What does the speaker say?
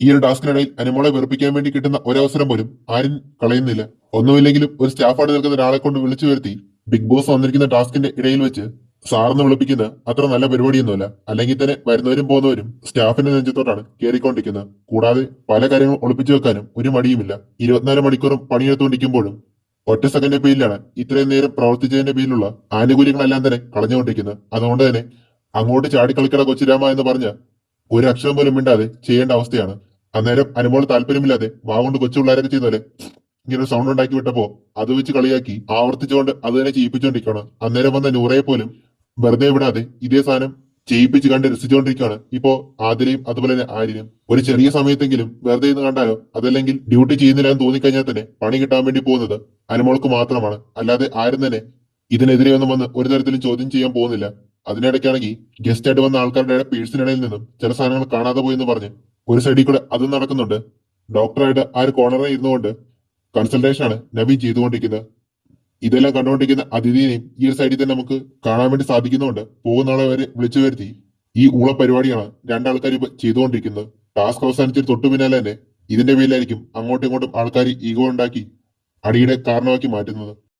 ഈ ഒരു ടാസ്കിനിടയിൽ അനുമോളെ വെറുപ്പിക്കാൻ വേണ്ടി കിട്ടുന്ന ഒരവസരം പോലും ആരും കളയുന്നില്ല. ഒന്നുമില്ലെങ്കിലും ഒരു സ്റ്റാഫായിട്ട് നിൽക്കുന്ന ഒരാളെ കൊണ്ട് വിളിച്ചു വരുത്തി ബിഗ് ബോസ് വന്നിരിക്കുന്ന ടാസ്കിന്റെ ഇടയിൽ വെച്ച് സാറിന് വിളിപ്പിക്കുന്ന അത്ര നല്ല പരിപാടിയൊന്നുമല്ല. അല്ലെങ്കിൽ തന്നെ വരുന്നവരും പോകുന്നവരും സ്റ്റാഫിന്റെ നെഞ്ചത്തോട്ടാണ് കയറിക്കൊണ്ടിരിക്കുന്നത് കൂടാതെ പല കാര്യങ്ങളും ഒളിപ്പിച്ചു വെക്കാനും ഒരു മടിയുമില്ല. ഇരുപത്തിനാല് മണിക്കൂറും പണിയെടുത്തുകൊണ്ടിരിക്കുമ്പോഴും ഒറ്റ സെക്കൻഡിന്റെ പേരിലാണ് ഇത്രയും നേരം പ്രവർത്തിച്ചതിന്റെ പേരിലുള്ള ആനുകൂല്യങ്ങളെല്ലാം തന്നെ കളഞ്ഞുകൊണ്ടിരിക്കുന്നത്. അതുകൊണ്ട് തന്നെ അങ്ങോട്ട് ചാടിക്കളിക്കട കൊച്ചിരാമ എന്ന് പറഞ്ഞ ഒരു അക്ഷരം പോലും മിണ്ടാതെ ചെയ്യേണ്ട അവസ്ഥയാണ് അന്നേരം അനുമോൾ താല്പര്യമില്ലാതെ വാ കൊണ്ട് കൊച്ചു പിള്ളേരൊക്കെ ചെയ്യുന്ന പോലെ ഇങ്ങനെ ഒരു സൗണ്ട് ഉണ്ടാക്കി വിട്ടപ്പോ അത് വെച്ച് കളിയാക്കി ആവർത്തിച്ചുകൊണ്ട് അത് തന്നെ ചെയ്യിപ്പിച്ചുകൊണ്ടിരിക്കുകയാണ് അന്നേരം വന്ന നൂറയെ പോലും വെറുതെ വിടാതെ ഇതേ സാധനം ചെയ്യിപ്പിച്ച് കണ്ട് രസിച്ചുകൊണ്ടിരിക്കുകയാണ് ഇപ്പോ ആതിരയും അതുപോലെ തന്നെ ആര്യനും ഒരു ചെറിയ സമയത്തെങ്കിലും വെറുതെ ഇന്ന് കണ്ടാലോ? അതല്ലെങ്കിൽ ഡ്യൂട്ടി ചെയ്യുന്നില്ല എന്ന് തോന്നിക്കഴിഞ്ഞാൽ തന്നെ പണി കിട്ടാൻ വേണ്ടി പോകുന്നത് അനുമോൾക്ക് മാത്രമാണ്. അല്ലാതെ ആരും തന്നെ ഇതിനെതിരെ ഒന്നും വന്ന് ഒരു തരത്തിലും ചോദ്യം ചെയ്യാൻ പോകുന്നില്ല. അതിനിടയ്ക്കാണെങ്കിൽ ഗസ്റ്റ് ആയിട്ട് വന്ന ആൾക്കാരുടെ പേഴ്സിനിടയിൽ നിന്നും ചില സാധനങ്ങൾ കാണാതെ പോയി എന്ന് പറഞ്ഞ് ഒരു സൈഡിൽ കൂടെ അതും നടക്കുന്നുണ്ട്. ഡോക്ടറായിട്ട് ആ ഒരു കോർണറിൽ ഇരുന്നുകൊണ്ട് കൺസൾട്ടേഷൻ ആണ് നബി ചെയ്തുകൊണ്ടിരിക്കുന്നത്. ഇതെല്ലാം കണ്ടുകൊണ്ടിരിക്കുന്ന അതിഥിയെയും ഈ ഒരു സൈഡിൽ തന്നെ നമുക്ക് കാണാൻ വേണ്ടി സാധിക്കുന്നുണ്ട്. പോകുന്ന ആളെ വരെ വിളിച്ചു വരുത്തി. ഈ ഊള പരിപാടിയാണ് രണ്ടാൾക്കാർ ഇപ്പൊ ചെയ്തുകൊണ്ടിരിക്കുന്നത്. ടാസ്ക് അവസാനിച്ചിട്ട് തൊട്ടു പിന്നാലെ തന്നെ ഇതിന്റെ പേരിലായിരിക്കും അങ്ങോട്ടും ഇങ്ങോട്ടും ആൾക്കാർ ഈഗോ ഉണ്ടാക്കി അടിയുടെ കാരണമാക്കി മാറ്റുന്നത്.